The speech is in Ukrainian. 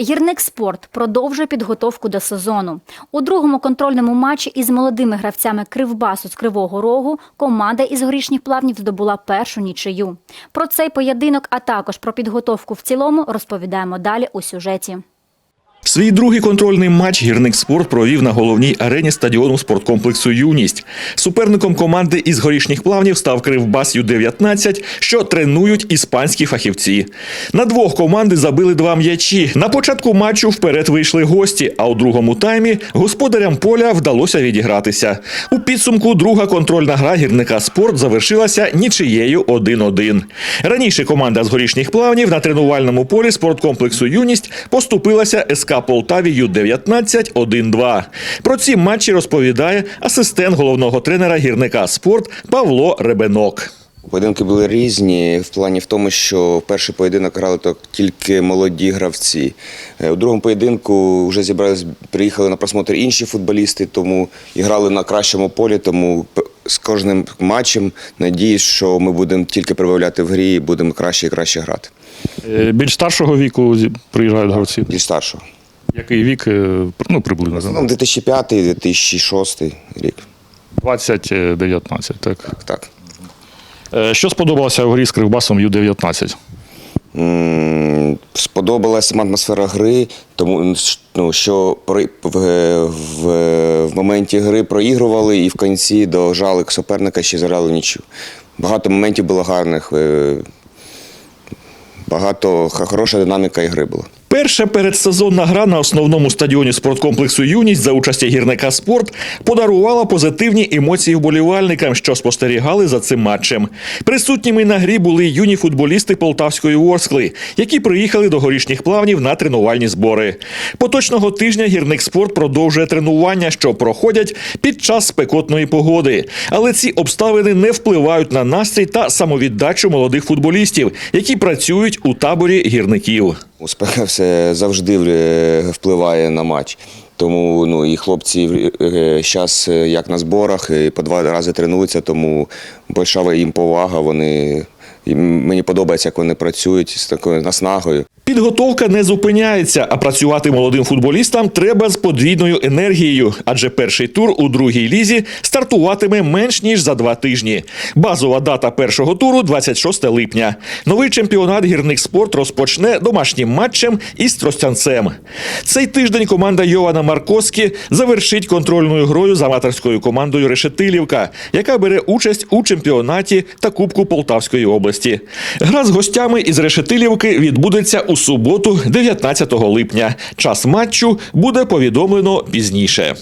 Гірник спорт продовжує підготовку до сезону. У другому контрольному матчі із молодими гравцями Кривбасу з Кривого Рогу команда із горішніх плавнів здобула першу нічию. Про цей поєдинок, а також про підготовку в цілому розповідаємо далі у сюжеті. Свій другий контрольний матч гірник спорт провів на головній арені стадіону спорткомплексу Юність. Суперником команди із горішніх плавнів став Кривбас Ю-19, що тренують іспанські фахівці. На двох команди забили два м'ячі. На початку матчу вперед вийшли гості, а у другому таймі господарям поля вдалося відігратися. У підсумку друга контрольна гра гірника спорт завершилася нічиєю 1-1. Раніше команда з горішніх плавнів на тренувальному полі спорткомплексу Юність поступилася СК Полтаві Ю-19 1-2. Про ці матчі розповідає асистент головного тренера гірника спорт Павло Ребенок. Поєдинки були різні в плані в тому, що в перший поєдинок грали то тільки молоді гравці. Е, У другому поєдинку вже зібрались, приїхали на просмотр інші футболісти, тому і грали на кращому полі. Тому з кожним матчем надіюсь, що ми будемо тільки прибавляти в грі і будемо краще і краще грати. Е, Більш старшого віку зі- приїжджають гравці. Більш старшого. Який вік, е, ну, приблизно? Ну, 2005-2006 рік. 20-19, так. Так, так. Е, Що сподобалося в грі з Кривбасом Ю-19? Сподобалася атмосфера гри, тому ну, що при- в, в, в моменті гри проігрували і в кінці дожали суперника ще заграли в нічю. Багато моментів було гарних, е, багато хороша динаміка ігри була. Перша передсезонна гра на основному стадіоні спорткомплексу Юність за участі гірника спорт подарувала позитивні емоції вболівальникам, що спостерігали за цим матчем. Присутніми на грі були юні футболісти Полтавської Ворскли, які приїхали до горішніх плавнів на тренувальні збори. Поточного тижня гірник спорт продовжує тренування, що проходять під час спекотної погоди. Але ці обставини не впливають на настрій та самовіддачу молодих футболістів, які працюють у таборі гірників. Успех все завжди е, впливає на матч. Тому ну, і хлопці зараз як на зборах, і по два рази тренуються, тому большава їм повага. Вони, і мені подобається, як вони працюють з такою наснагою. Підготовка не зупиняється, а працювати молодим футболістам треба з подвійною енергією, адже перший тур у другій лізі стартуватиме менш ніж за два тижні. Базова дата першого туру 26 липня. Новий чемпіонат гірник спорт розпочне домашнім матчем із Тростянцем. Цей тиждень команда Йована Маркоскі завершить контрольною грою з аматорською командою Решетилівка, яка бере участь у чемпіонаті та Кубку Полтавської області. Гра з гостями із Решетилівки відбудеться у суботу, 19 липня. Час матчу буде повідомлено пізніше.